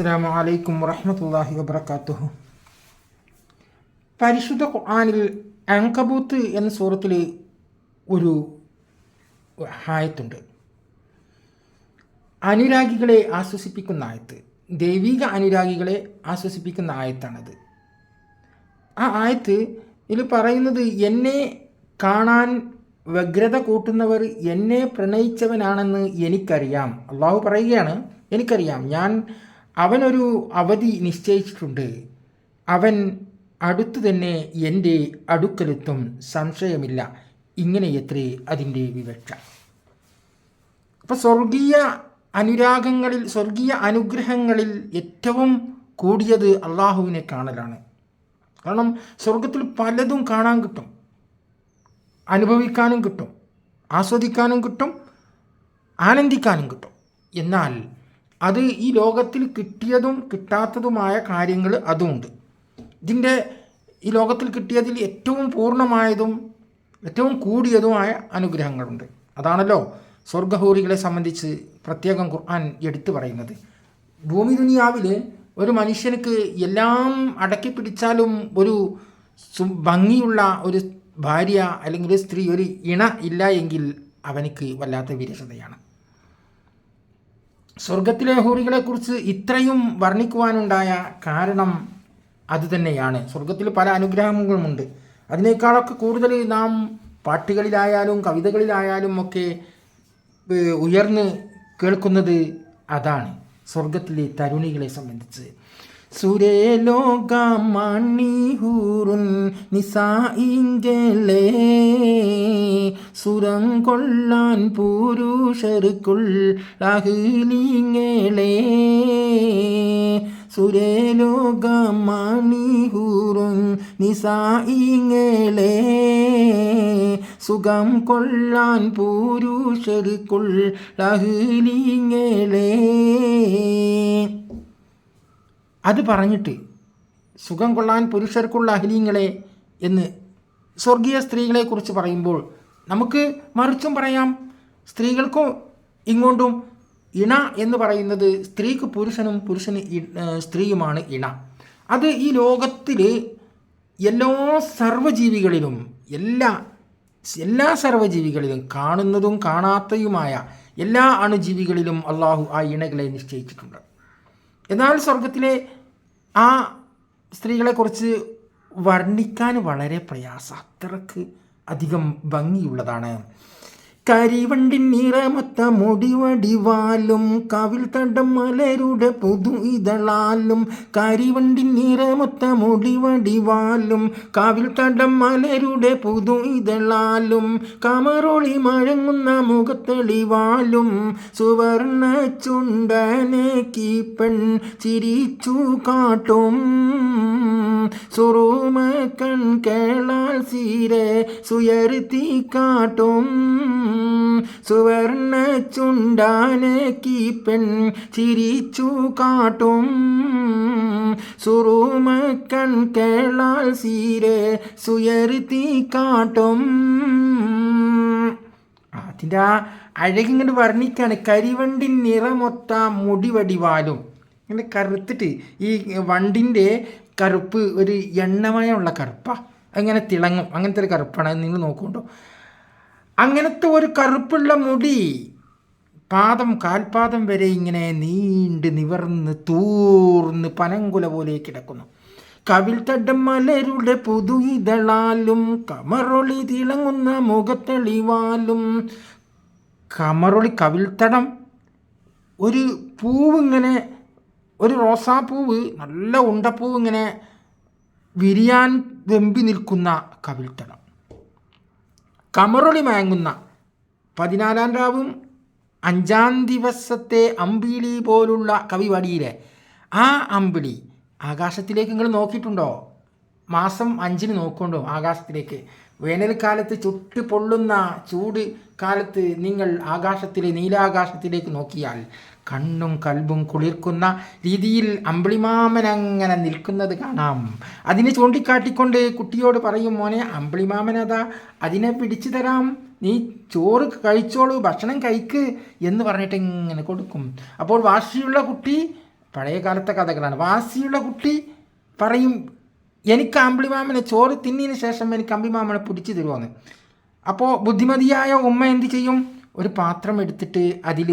അസ്സാം വലൈക്കും വറഹമത്തല്ലാഹി വബർക്കാത്തുഹു പരിശുദ്ധ ഖുർആാനിൽ അങ്കബൂത്ത് എന്ന സൂറത്തിൽ ഒരു ആയത്തുണ്ട്. അനുരാഗികളെ ആശ്വസിപ്പിക്കുന്ന ആയത്ത് ദൈവിക അനുരാഗികളെ ആശ്വസിപ്പിക്കുന്ന ആയത്താണത്. ആ ആയത്ത് ഇതിൽ പറയുന്നത് എന്നെ കാണാൻ വ്യഗ്രത കൂട്ടുന്നവർ എന്നെ പ്രണയിച്ചവനാണെന്ന് എനിക്കറിയാം. അള്ളാഹു പറയുകയാണ് എനിക്കറിയാം. ഞാൻ അവനൊരു അവധി നിശ്ചയിച്ചിട്ടുണ്ട്. അവൻ അടുത്തു തന്നെ എന്റെ അടുക്കലെത്തും സംശയമില്ല. ഇങ്ങനെയത്രേ അതിന്റെ വിവക്ഷ. അപ്പോൾ സ്വർഗീയ അനുരാഗങ്ങളിൽ സ്വർഗീയ അനുഗ്രഹങ്ങളിൽ ഏറ്റവും കൂടിയത് അള്ളാഹുവിനെ കാണലാണ്. കാരണം സ്വർഗത്തിൽ പലതും കാണാൻ കിട്ടും. അനുഭവിക്കാനും കിട്ടും. ആസ്വദിക്കാനും കിട്ടും. ആനന്ദിക്കാനും കിട്ടും. എന്നാൽ അത് ഈ ലോകത്തിൽ കിട്ടിയതും കിട്ടാത്തതുമായ കാര്യങ്ങൾ അതുമുണ്ട് ഇതിന്റെ ഈ ലോകത്തിൽ കിട്ടിയതിൽ ഏറ്റവും പൂർണമായതും ഏറ്റവും കൂടിയതുമായ അനുഗ്രഹങ്ങളുണ്ട്. അതാണല്ലോ സ്വർഗഹൂറികളെ സംബന്ധിച്ച് പ്രത്യേകം ഖുർആൻ എടുത്തു പറയുന്നത്. ഭൂമി ദുനിയാവിൽ ഒരു മനുഷ്യനക്ക് എല്ലാം അടക്കി പിടിച്ചാലും ഒരു ഭംഗിയുള്ള ഒരു ഭാര്യ അല്ലെങ്കിൽ സ്ത്രീ ഒരു ഇണ ഇല്ല എങ്കിൽ അവനക്ക് വല്ലാത്ത വിരസതയാണ്. സ്വർഗത്തിലെ ഹൂറികളെക്കുറിച്ച് ഇത്രയും വർണിക്കുവാനുണ്ടായ കാരണം അതുതന്നെയാണ്. സ്വർഗത്തിൽ പല അനുഗ്രഹങ്ങളുമുണ്ട്. അതിനേക്കാളൊക്കെ കൂടുതൽ നാം പാട്ടുകളിലായാലും കവിതകളിലായാലും ഒക്കെ ഉയർന്ന് കേൾക്കുന്നത് അതാണ് സ്വർഗത്തിലെ തരുണികളെ സംബന്ധിച്ച്. സുരേലോകമണിഹൂറുൻ നിസായിങ്കലേ സുരം കൊള്ളാൻ പുരുഷർക്കുൾ അഹിലിങ്ങളേ സുരേലോകമണിഹൂറുൻ നിസായിങ്ങളേ സുഖം കൊള്ളാൻ പുരുഷർക്കുൾ അഹിലിങ്ങളേ അത് പറഞ്ഞിട്ട് സുഖം കൊള്ളാൻ പുരുഷർക്കുള്ള അഹിലീങ്ങളെ എന്ന് സ്വർഗീയ സ്ത്രീകളെക്കുറിച്ച് പറയുമ്പോൾ നമുക്ക് മറിച്ചും പറയാം. സ്ത്രീകൾക്കും ഇങ്ങോട്ടും ഇണ എന്ന് പറയുന്നത് സ്ത്രീക്ക് പുരുഷനും പുരുഷന് സ്ത്രീയുമാണ് ഇണ. അത് ഈ ലോകത്തിൽ എല്ലാ സർവജീവികളിലും എല്ലാ എല്ലാ സർവജീവികളിലും കാണുന്നതും കാണാത്തതുമായ എല്ലാ അണുജീവികളിലും അള്ളാഹു ആ ഇണകളെ നിശ്ചയിച്ചിട്ടുണ്ട്. എന്നാൽ സ്വർഗത്തിലെ ആ സ്ത്രീകളെക്കുറിച്ച് വർണിക്കാൻ വളരെ പ്രയാസം. അത്രയ്ക്ക് അധികം ഭംഗിയുള്ളതാണ്. കരിവണ്ടിൻ നിറമൊത്ത മുടിവടിവാലും കവിൽ തടം മലരുടെ പുതു ഇതളാലും കരിവണ്ടിൻ നിറമൊത്ത മുടിവടിവാലും കവിൽ തടം മലരുടെ പുതു ഇതളാലും കമറൊളി മഴങ്ങുന്ന മുഖത്തെളിവാലും സുവർണ ചുണ്ടനെ കീപ്പൺ ചിരിച്ചു കാട്ടും. സുറൂമ കൺ കേളാൽ സീരെ സുയർത്തി കാട്ടും. സുവർണ ചുണ്ടാനക്കി കീപ്പൻ ചിരിച്ചു കാട്ടും. സുറൂമക്കൺ കൺ കേളാൽ സീരെ സുയർത്തി കാട്ടും. അതിന്റെ ആ അഴകിങ്ങനെ വർണിക്കാണ്. കരിവണ്ടി നിറമൊത്ത മുടിവടിവാലും. ഇങ്ങനെ കറുത്തിട്ട് ഈ വണ്ടിന്റെ കറുപ്പ് ഒരു എണ്ണമയമുള്ള കറുപ്പാണ് അങ്ങനെ തിളങ്ങും. അങ്ങനത്തെ ഒരു കറുപ്പാണ്. നിങ്ങൾ നോക്കുന്നുണ്ടോ? അങ്ങനത്തെ ഒരു കറുപ്പുള്ള മുടി പാദം കാൽപാദം വരെ ഇങ്ങനെ നീണ്ട് നിവർന്ന് തൂർന്ന് പനങ്കുല പോലെ കിടക്കുന്നു. കവിൽ തട്ടം മലരുടെ പുതു ഇതളാലും കമറൊളി തിളങ്ങുന്ന മുഖത്തെളിവാലും കമറൊളി കവിൽത്തടം ഒരു പൂവ് ഇങ്ങനെ ഒരു റോസാപ്പൂവ് നല്ല ഉണ്ടപ്പൂവ് ഇങ്ങനെ വിരിയാൻ വെമ്പി നിൽക്കുന്ന കവിൽത്തടം കമറൊളി മയങ്ങുന്ന പതിനാലാം രാവും അഞ്ചാം ദിവസത്തെ അമ്പിളി പോലുള്ള കവിവടിയിലെ ആ അമ്പിളി ആകാശത്തിലേക്ക് നിങ്ങൾ നോക്കിയിട്ടുണ്ടോ? മാസം അഞ്ചിന് നോക്കുന്നുണ്ടോ ആകാശത്തിലേക്ക്? വേനൽക്കാലത്ത് ചുട്ട് പൊള്ളുന്ന ചൂട് കാലത്ത് നിങ്ങൾ ആകാശത്തിലെ നീലാകാശത്തിലേക്ക് നോക്കിയാൽ കണ്ണും കൽബും കുളിർക്കുന്ന രീതിയിൽ അമ്പിളിമാമൻ അങ്ങനെ നിൽക്കുന്നത് കാണാം. അതിനെ ചൂണ്ടിക്കാട്ടിക്കൊണ്ട് കുട്ടിയോട് പറയും മോനെ അമ്പിളിമാമൻ അതാ അതിനെ പിടിച്ചു തരാം. നീ ചോറ് കഴിച്ചോളൂ ഭക്ഷണം കഴിക്ക് എന്ന് പറഞ്ഞിട്ട് ഇങ്ങനെ കൊടുക്കും. അപ്പോൾ വാശിയുള്ള കുട്ടി പഴയ കാലത്തെ കഥകളാണ്. വാശിയുള്ള കുട്ടി പറയും എനിക്ക് അമ്പിളിമാമനെ ചോറ് തിന്നിന് ശേഷം എനിക്ക് അമ്പിമാമനെ പിടിച്ചു തരുമെന്ന് അപ്പോൾ ബുദ്ധിമതിയായ ഉമ്മ എന്ത് ചെയ്യും? ഒരു പാത്രം എടുത്തിട്ട് അതിൽ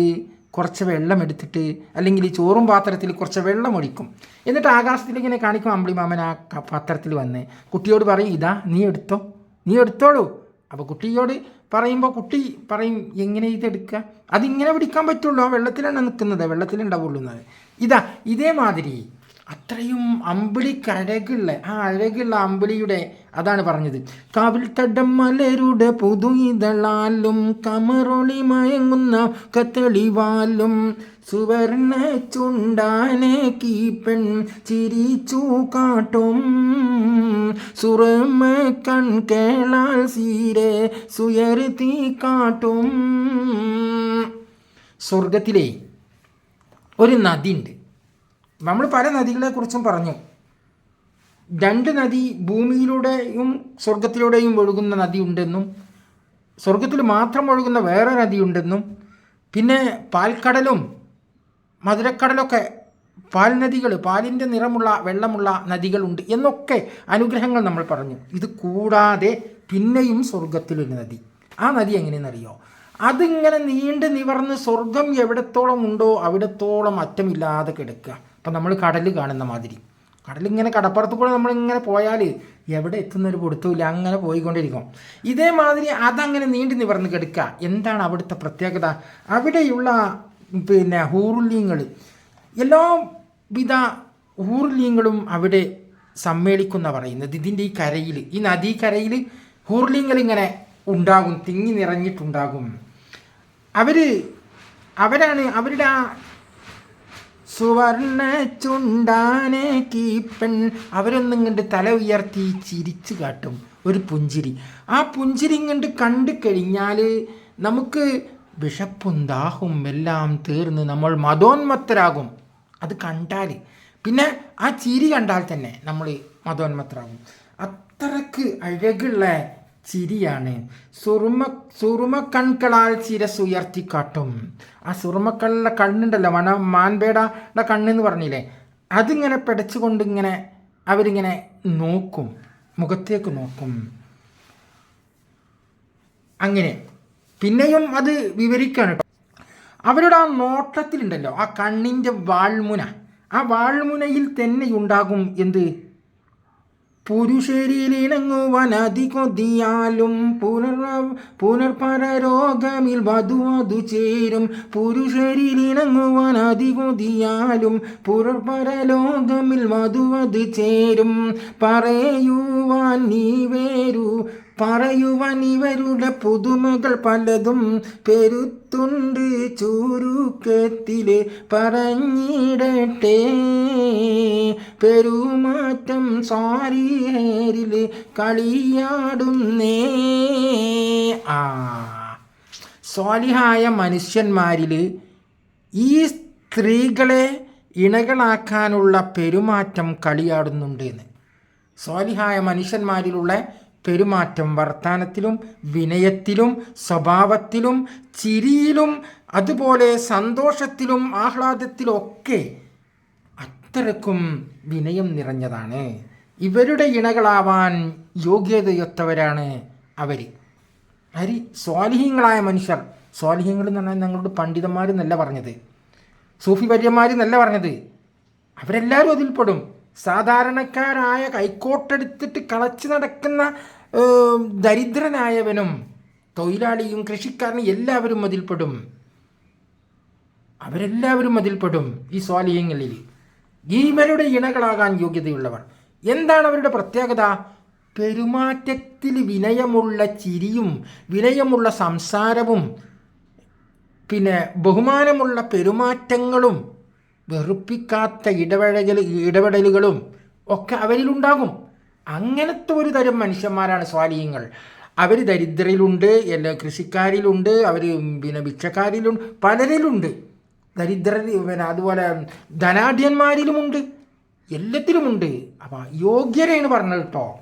കുറച്ച് വെള്ളം എടുത്തിട്ട് അല്ലെങ്കിൽ ഈ ചോറും പാത്രത്തിൽ കുറച്ച് വെള്ളം ഒഴിക്കും. എന്നിട്ട് ആകാശത്തിൽ ഇങ്ങനെ കാണിക്കും അമ്പിളിമാമൻ ആ പാത്രത്തിൽ വന്ന് കുട്ടിയോട് പറയും ഇതാ നീ എടുത്തോ നീ എടുത്തോളൂ. അപ്പോൾ കുട്ടിയോട് പറയുമ്പോൾ കുട്ടി പറയും എങ്ങനെ ഇതെടുക്കുക അതിങ്ങനെ പിടിക്കാൻ പറ്റുള്ളൂ ആ വെള്ളത്തിലാണ് നിൽക്കുന്നത് വെള്ളത്തിലുണ്ടാവുള്ളൂ എന്നത് ഇതാ ഇതേമാതിരി അത്രയും അമ്പിളി കരകുള്ള ആ അഴകുള്ള അമ്പിളിയുടെ അതാണ് പറഞ്ഞത്. കാവിൽ തടം മലരുടെ പുതു ഇതളാലും കമറൊളി മയങ്ങുന്ന കത്തളിവാലും സുവർണ ചുണ്ടാനെ കീപ്പൺ ചിരിച്ചു കാട്ടും. സുറമ കൺ കേളാൽ സീരെ സുയർത്തി കാട്ടും. സ്വർഗത്തിലെ ഒരു നദിയുണ്ട്. നമ്മൾ പല നദികളെക്കുറിച്ചും പറഞ്ഞു. രണ്ട് നദി ഭൂമിയിലൂടെയും സ്വർഗത്തിലൂടെയും ഒഴുകുന്ന നദി ഉണ്ടെന്നും സ്വർഗത്തിൽ മാത്രം ഒഴുകുന്ന വേറെ നദിയുണ്ടെന്നും പിന്നെ പാൽക്കടലും മധുരക്കടലൊക്കെ പാൽ നദികൾ പാലിന്റെ നിറമുള്ള വെള്ളമുള്ള നദികളുണ്ട് എന്നൊക്കെ അനുഗ്രഹങ്ങൾ നമ്മൾ പറഞ്ഞു. ഇത് കൂടാതെ പിന്നെയും സ്വർഗത്തിലൊരു നദി. ആ നദി എങ്ങനെയെന്നറിയോ? അതിങ്ങനെ നീണ്ട് നിവർന്ന് സ്വർഗം എവിടത്തോളം ഉണ്ടോ അവിടത്തോളം അറ്റമില്ലാതെ കിടക്കുക. അപ്പം നമ്മൾ കടൽ കാണുന്ന മാതിരി. കടലിങ്ങനെ കടപ്പുറത്ത് കൂടെ നമ്മളിങ്ങനെ പോയാൽ എവിടെ എത്തുന്നൊരു പൊടുത്തുമില്ല അങ്ങനെ പോയിക്കൊണ്ടിരിക്കും. ഇതേമാതിരി അതങ്ങനെ നീണ്ടു നിവർന്ന് കിടക്കുക എന്താണ് അവിടുത്തെ പ്രത്യേകത? അവിടെയുള്ള പിന്നെ ഹൂറുല്യങ്ങൾ എല്ലാവിധ ഹൂർലിംഗങ്ങളും അവിടെ സമ്മേളിക്കുന്ന പറയുന്നത് ഇതിന്റെ ഈ കരയിൽ ഈ നദീക്കരയിൽ ഹൂർലിങ്ങൾ ഇങ്ങനെ ഉണ്ടാകും തിങ്ങി നിറഞ്ഞിട്ടുണ്ടാകും. അവർ അവരാണ് അവരുടെ ആ സുവർണ ചുണ്ടാനെ കീപ്പൻ. അവരൊന്നും കണ്ട് തല ഉയർത്തി ചിരിച്ചു കാട്ടും ഒരു പുഞ്ചിരി. ആ പുഞ്ചിരി കണ്ട് കണ്ടു കഴിഞ്ഞാൽ നമുക്ക് വിശപ്പും ദാഹും എല്ലാം തീർന്ന് നമ്മൾ മതോന്മത്തരാകും. അത് കണ്ടാൽ പിന്നെ ആ ചിരി കണ്ടാൽ തന്നെ നമ്മൾ മതോന്മത്തരാകും. അത്രയ്ക്ക് അഴകുള്ള ചിരിയാണ്. സുറുമ സുറുമ കൺകളാൽ ചിരസുയർത്തി കാട്ടും ആ സുറുമക്കളുടെ കണ്ണുണ്ടല്ലോ മണ മാൻപേടയുടെ കണ്ണെന്ന് പറഞ്ഞില്ലേ? അതിങ്ങനെ പിടച്ചുകൊണ്ട് ഇങ്ങനെ അവരിങ്ങനെ നോക്കും മുഖത്തേക്ക് നോക്കും. അങ്ങനെ. പിന്നെയും അത് വിവരിക്കാണ് അവരുടെ ആ നോട്ടത്തിലുണ്ടല്ലോ ആ കണ്ണിന്റെ വാൾമുന. ആ വാൾമുനയിൽ തന്നെ ഉണ്ടാകും എന്ത്? പുരുഷരിലിണങ്ങുവാൻ കൊതിയാലും പുനർ പുനർപരരോഗമിൽ വധു വധു ചേരും. പുരുഷരിലിണങ്ങുവാൻ കൊതിയാലും പുനർപരലോകമിൽ വധു വധു ചേരും. പറയുവാൻ നീ വേരു പറയുവാൻ ഇവരുടെ പുതുമകൾ പലതും പെരുത്തുണ്ട്. ചുരുക്കത്തിൽ പറഞ്ഞിടട്ടെ. പെരുമാറ്റം സ്വാരിയേരിൽ കളിയാടുന്നേ. ആ. സ്വാലിഹായ മനുഷ്യന്മാരിൽ ഈ സ്ത്രീകളെ ഇണകളാക്കാനുള്ള പെരുമാറ്റം കളിയാടുന്നുണ്ട് എന്ന്. സ്വാലിഹായ മനുഷ്യന്മാരിലുള്ള പെരുമാറ്റം വർത്താനത്തിലും വിനയത്തിലും സ്വഭാവത്തിലും ചിരിയിലും അതുപോലെ സന്തോഷത്തിലും ആഹ്ലാദത്തിലൊക്കെ അത്രക്കും വിനയം നിറഞ്ഞതാണ്. ഇവരുടെ ഇണകളാവാൻ യോഗ്യതയൊത്തവരാണ് അവർ അരി സ്വാലിഹ്യങ്ങളായ മനുഷ്യർ. സ്വാലിഹ്യങ്ങൾ എന്ന് പറഞ്ഞാൽ ഞങ്ങളുടെ പണ്ഡിതന്മാർ എന്നല്ല പറഞ്ഞത്. സൂഫി വര്യന്മാർ എന്നല്ല പറഞ്ഞത്. അവരെല്ലാവരും അതിൽപ്പെടും. സാധാരണക്കാരായ കൈക്കോട്ടെടുത്തിട്ട് കളച്ച് നടക്കുന്ന ദരിദ്രനായവനും തൊഴിലാളിയും കൃഷിക്കാരനും എല്ലാവരും അതിൽപ്പെടും അവരെല്ലാവരും അതിൽപ്പെടും ഈ സ്വാലിഹ്യങ്ങളിൽ ഇവരുടെ ഇണകളാകാൻ യോഗ്യതയുള്ളവർ. എന്താണ് അവരുടെ പ്രത്യേകത? പെരുമാറ്റത്തിൽ വിനയമുള്ള ചിരിയും വിനയമുള്ള സംസാരവും പിന്നെ ബഹുമാനമുള്ള പെരുമാറ്റങ്ങളും വെറുപ്പിക്കാത്ത ഇടപഴകൽ ഇടപെടലുകളും ഒക്കെ അവരിലുണ്ടാകും. അങ്ങനത്തെ ഒരു തരം മനുഷ്യന്മാരാണ് സ്വാലീയങ്ങൾ അവർ ദരിദ്രയിലുണ്ട് എല്ലാ കൃഷിക്കാരിലുണ്ട് അവർ പിന്നെ ഭിക്ഷക്കാരിലുണ്ട് പലരിലുണ്ട്. ദരിദ്ര പിന്നെ അതുപോലെ ധനാഢ്യന്മാരിലുമുണ്ട്. എല്ലാത്തിലുമുണ്ട്. അപ്പം യോഗ്യരെയാണ് പറഞ്ഞത് കേട്ടോ.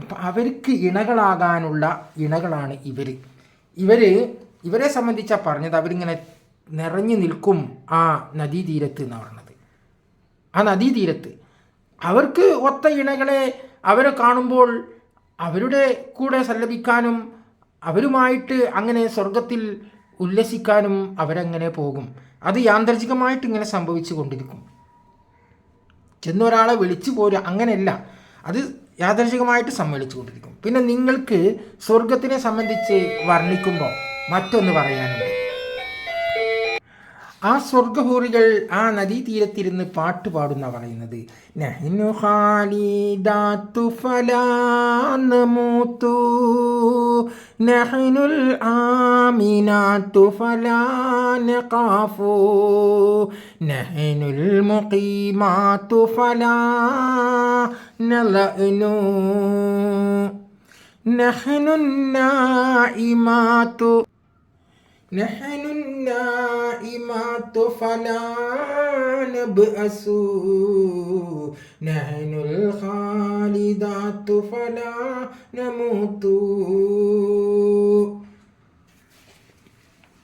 അപ്പം അവർക്ക് ഇണകളാകാനുള്ള ഇണകളാണ് ഇവർ ഇവർ ഇവരെ സംബന്ധിച്ചാണ് പറഞ്ഞത്. അവരിങ്ങനെ നിറഞ്ഞു നിൽക്കും ആ നദീതീരത്ത് എന്ന് പറഞ്ഞത്. ആ നദീതീരത്ത്. അവർക്ക് ഒത്ത ഇണകളെ അവരെ കാണുമ്പോൾ അവരുടെ കൂടെ സല്ലപിക്കാനും അവരുമായിട്ട് അങ്ങനെ സ്വർഗത്തിൽ ഉല്ലസിക്കാനും അവരങ്ങനെ പോകും. അത് യാന്ത്രികമായിട്ട് ഇങ്ങനെ സംഭവിച്ചു കൊണ്ടിരിക്കും. ചെന്നൊരാളെ വിളിച്ചു പോരുക അങ്ങനെയല്ല. അത് യാദർശികമായിട്ട് സമ്മേളിച്ചു കൊണ്ടിരിക്കും. പിന്നെ നിങ്ങൾക്ക് സ്വർഗത്തിനെ സംബന്ധിച്ച് വർണിക്കുമ്പോൾ മറ്റൊന്ന് പറയാനുണ്ട്. ആ സ്വർഗഹൂറികൾ ആ നദീതീരത്തിരുന്ന് പാട്ട് പാടുന്ന പറയുന്നത് നഹ്നു ഖാലിദാത്തു ഫലാ നമൂതു നഹ്നുൽ ആമിനാത്തു ഫലാ നഖാഫു നഹ്നുൽ മുഖീമാത്തു ഫലാ നലഅനു നഹ്നു النائمات نحن النائمات فلا نبأس نحن الخالدات فلا نموت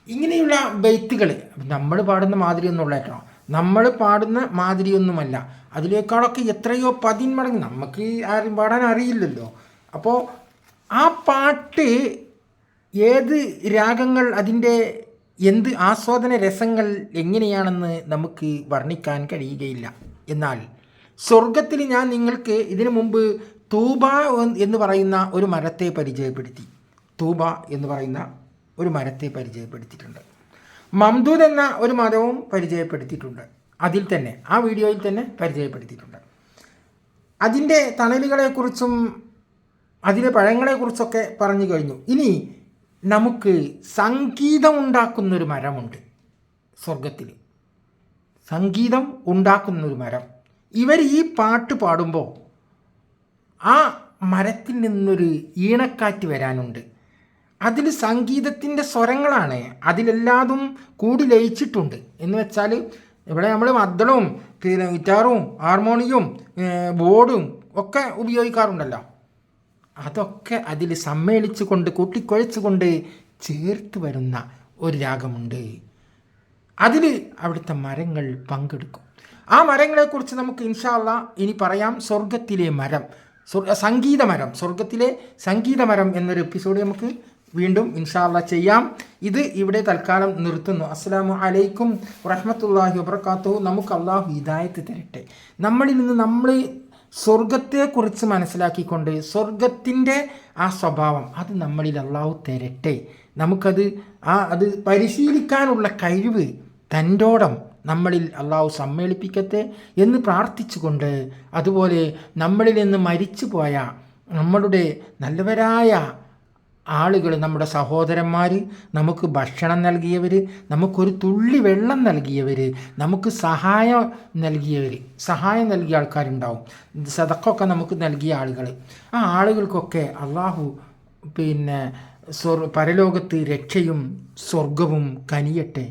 ഇങ്ങനെയുള്ള ബെയ്ത്തുകൾ നമ്മൾ പാടുന്ന മാതിരിയൊന്നുമുള്ള കേട്ടോ നമ്മൾ പാടുന്ന മാതിരിയൊന്നുമല്ല അതിലേക്കാളൊക്കെ എത്രയോ പതിന്മടങ്ങ് നമുക്ക് ആരും പാടാൻ അറിയില്ലല്ലോ അപ്പോൾ ആ പാട്ട് ഏത് രാഗങ്ങൾ അതിന്റെ എന്ത് ആസ്വാദന രസങ്ങൾ എങ്ങനെയാണെന്ന് നമുക്ക് വർണിക്കാൻ കഴിയുകയില്ല. എന്നാൽ സ്വർഗത്തിൽ ഞാൻ നിങ്ങൾക്ക് ഇതിനു മുമ്പ് തൂബ എന്ന് പറയുന്ന ഒരു മരത്തെ പരിചയപ്പെടുത്തി. തൂബ എന്ന് പറയുന്ന ഒരു മരത്തെ പരിചയപ്പെടുത്തിയിട്ടുണ്ട്. മംദൂദ് എന്ന ഒരു മതവും പരിചയപ്പെടുത്തിയിട്ടുണ്ട്. അതിൽ തന്നെ ആ വീഡിയോയിൽ തന്നെ പരിചയപ്പെടുത്തിയിട്ടുണ്ട്. അതിന്റെ തണലുകളെക്കുറിച്ചും അതിന്റെ പഴങ്ങളെക്കുറിച്ചൊക്കെ പറഞ്ഞു കഴിഞ്ഞു. ഇനി നമുക്ക് സംഗീതം ഉണ്ടാക്കുന്നൊരു മരമുണ്ട് സ്വർഗത്തിൽ. സംഗീതം ഉണ്ടാക്കുന്നൊരു മരം. ഇവർ ഈ പാട്ട് പാടുമ്പോൾ ആ മരത്തിൽ നിന്നൊരു ഈണക്കാറ്റ് വരാനുണ്ട്. അതിൽ സംഗീതത്തിന്റെ സ്വരങ്ങളാണ്. അതിലെല്ലാതും കൂടി ലയിച്ചിട്ടുണ്ട്. എന്ന് വെച്ചാൽ ഇവിടെ നമ്മൾ മദ്ദളവും പിന്നെ ഗിറ്റാറും ഹാർമോണിയവും ബോർഡും ഒക്കെ ഉപയോഗിക്കാറുണ്ടല്ലോ. അതൊക്കെ അതിൽ സമ്മേളിച്ചു കൊണ്ട് കൂട്ടിക്കുഴച്ചുകൊണ്ട് ചേർത്ത് വരുന്ന ഒരു രാഗമുണ്ട്. അതിൽ അവിടുത്തെ മരങ്ങൾ പങ്കെടുക്കും. ആ മരങ്ങളെക്കുറിച്ച് നമുക്ക് ഇൻഷാല്ല ഇനി പറയാം. സ്വർഗത്തിലെ മരം സംഗീത മരം സ്വർഗത്തിലെ സംഗീത മരം എന്നൊരു എപ്പിസോഡ് നമുക്ക് വീണ്ടും ഇൻഷാല്ല ചെയ്യാം. ഇത് ഇവിടെ തൽക്കാലം നിർത്തുന്നു. അസ്സാം അലൈക്കും വറഹമത്തല്ലാഹി വബർക്കാത്തു നമുക്ക് അള്ളാഹു ഹിദായത്ത് തരട്ടെ. നമ്മളിൽ നിന്ന് നമ്മൾ സ്വർഗത്തെക്കുറിച്ച് മനസ്സിലാക്കിക്കൊണ്ട് സ്വർഗത്തിന്റെ ആ സ്വഭാവം അത് നമ്മളിൽ അള്ളാഹു തരട്ടെ. നമുക്കത് ആ അത് പരിശീലിക്കാനുള്ള കഴിവ് തന്റോടം നമ്മളിൽ അള്ളാഹു സമ്മേളിപ്പിക്കട്ടെ എന്ന് പ്രാർത്ഥിച്ചുകൊണ്ട് അതുപോലെ നമ്മളിൽ നിന്ന് മരിച്ചു പോയ നമ്മളുടെ നല്ലവരായ ആളുകൾ നമ്മുടെ സഹോദരന്മാർ നമുക്ക് ഭക്ഷണം നൽകിയവർ നമുക്കൊരു തുള്ളി വെള്ളം നൽകിയവർ നമുക്ക് സഹായം നൽകിയവർ സഹായം നൽകിയ ആൾക്കാരുണ്ടാവും. സതക്കൊക്കെ നമുക്ക് നൽകിയ ആളുകൾ ആ ആളുകൾക്കൊക്കെ അള്ളാഹു പിന്നെ സ്വർ പരലോകത്ത് രക്ഷയും സ്വർഗവും കനിയട്ടെ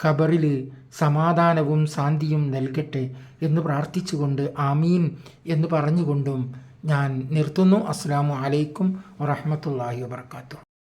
ഖബറിൽ സമാധാനവും ശാന്തിയും നൽകട്ടെ എന്ന് പ്രാർത്ഥിച്ചുകൊണ്ട് ആമീൻ എന്ന് പറഞ്ഞുകൊണ്ടും ഞാൻ നിർത്തുന്നു. അസ്സാം വലൈക്കും വറഹമത്തല്ലാഹി വാത്തു